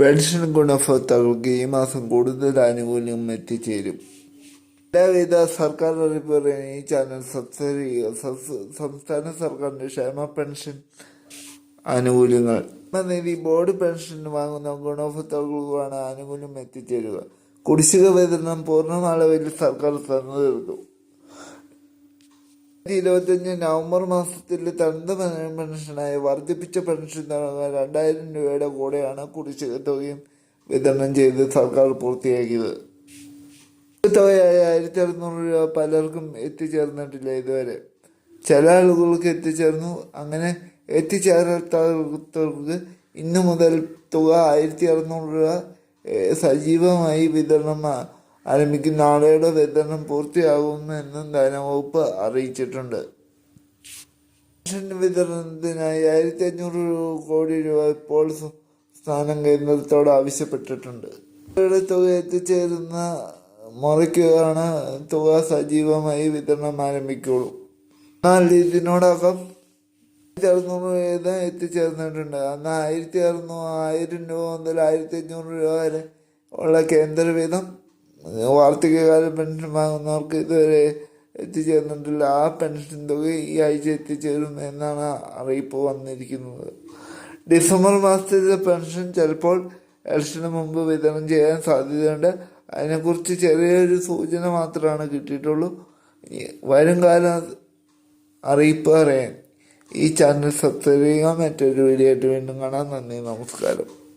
Pension ഗുണഭോക്താക്കൾക്ക് ഈ മാസം കൂടുതൽ ആനുകൂല്യം എത്തിച്ചേരും. എല്ലാവിധ സർക്കാർ അറിയിപ്പ് പറയാൻ ഈ ചാനൽ സബ്സ്ക്രൈബ് ചെയ്യുക. സംസ്ഥാന സർക്കാരിന്റെ ക്ഷേമ പെൻഷൻ ആനുകൂല്യങ്ങൾ. നിധി ബോർഡ് പെൻഷൻ വാങ്ങുന്ന ഗുണഭോക്താക്കൾക്കാണ് ആനുകൂല്യം എത്തിച്ചേരുക. കുടിശ്ശിക വിതരണം പൂർണ അളവിൽ സർക്കാർ തന്നു തീർക്കും ഇരുപത്തിയഞ്ച് നവംബർ മാസത്തിൽ തനത് പെൻഷനായി വർദ്ധിപ്പിച്ച പെൻഷൻ നൽകാൻ രണ്ടായിരം രൂപയുടെ കൂടെയാണ് കുടിശ്ശിക തുകയും വിതരണം ചെയ്ത് സർക്കാർ പൂർത്തിയാക്കിയത്. തുകയായ ആയിരത്തി അറുന്നൂറ് രൂപ പലർക്കും എത്തിച്ചേർന്നിട്ടില്ല ഇതുവരെ. ചില ആളുകൾക്ക് എത്തിച്ചേർന്നു. അങ്ങനെ എത്തിച്ചേരാത്തവർക്ക് ഇന്നു മുതൽ തുക ആയിരത്തി അറുന്നൂറ് രൂപ സജീവമായി വിതരണം ആ- ആരംഭിക്കും നാളെയുടെ വിതരണം എന്നും ധനവകുപ്പ് അറിയിച്ചിട്ടുണ്ട്. പെൻഷൻ വിതരണത്തിനായി ആയിരത്തി അഞ്ഞൂറ് കോടി രൂപ ഇപ്പോൾ സ്ഥാനം കേന്ദ്രത്തോട് ആവശ്യപ്പെട്ടിട്ടുണ്ട്. തുക എത്തിച്ചേരുന്ന മുറയ്ക്കാണ് തുക സജീവമായി വിതരണം ആരംഭിക്കുള്ളൂ. എന്നാൽ ഇതിനോടകം ആയിരത്തി അറുന്നൂറ് വീതം എത്തിച്ചേർന്നിട്ടുണ്ട്. അന്ന് ആയിരത്തി അറുന്നൂറ് ആയിരം രൂപ മുതൽ ആയിരത്തി അഞ്ഞൂറ് രൂപ വരെ ഉള്ള കേന്ദ്ര വാർഷികകാല പെൻഷൻ വാങ്ങുന്നവർക്ക് ഇതുവരെ എത്തിച്ചേർന്നിട്ടില്ല. ആ പെൻഷൻ തുക ഈ ആഴ്ച എത്തിച്ചേരും എന്നാണ് അറിയിപ്പ് വന്നിരിക്കുന്നത്. ഡിസംബർ മാസത്തിലെ പെൻഷൻ ചിലപ്പോൾ ഇലക്ഷന് മുമ്പ് വിതരണം ചെയ്യാൻ സാധ്യതയുണ്ട്. അതിനെക്കുറിച്ച് ചെറിയൊരു സൂചന മാത്രമാണ് കിട്ടിയിട്ടുള്ളൂ. വരും കാല അറിയിപ്പ് അറിയാൻ ഈ ചാനൽ സബ്സ്ക്രൈബ് ചെയ്യുക. മറ്റൊരു വീഡിയോ ആയിട്ട് വീണ്ടും കാണാം. നന്ദി നമസ്കാരം.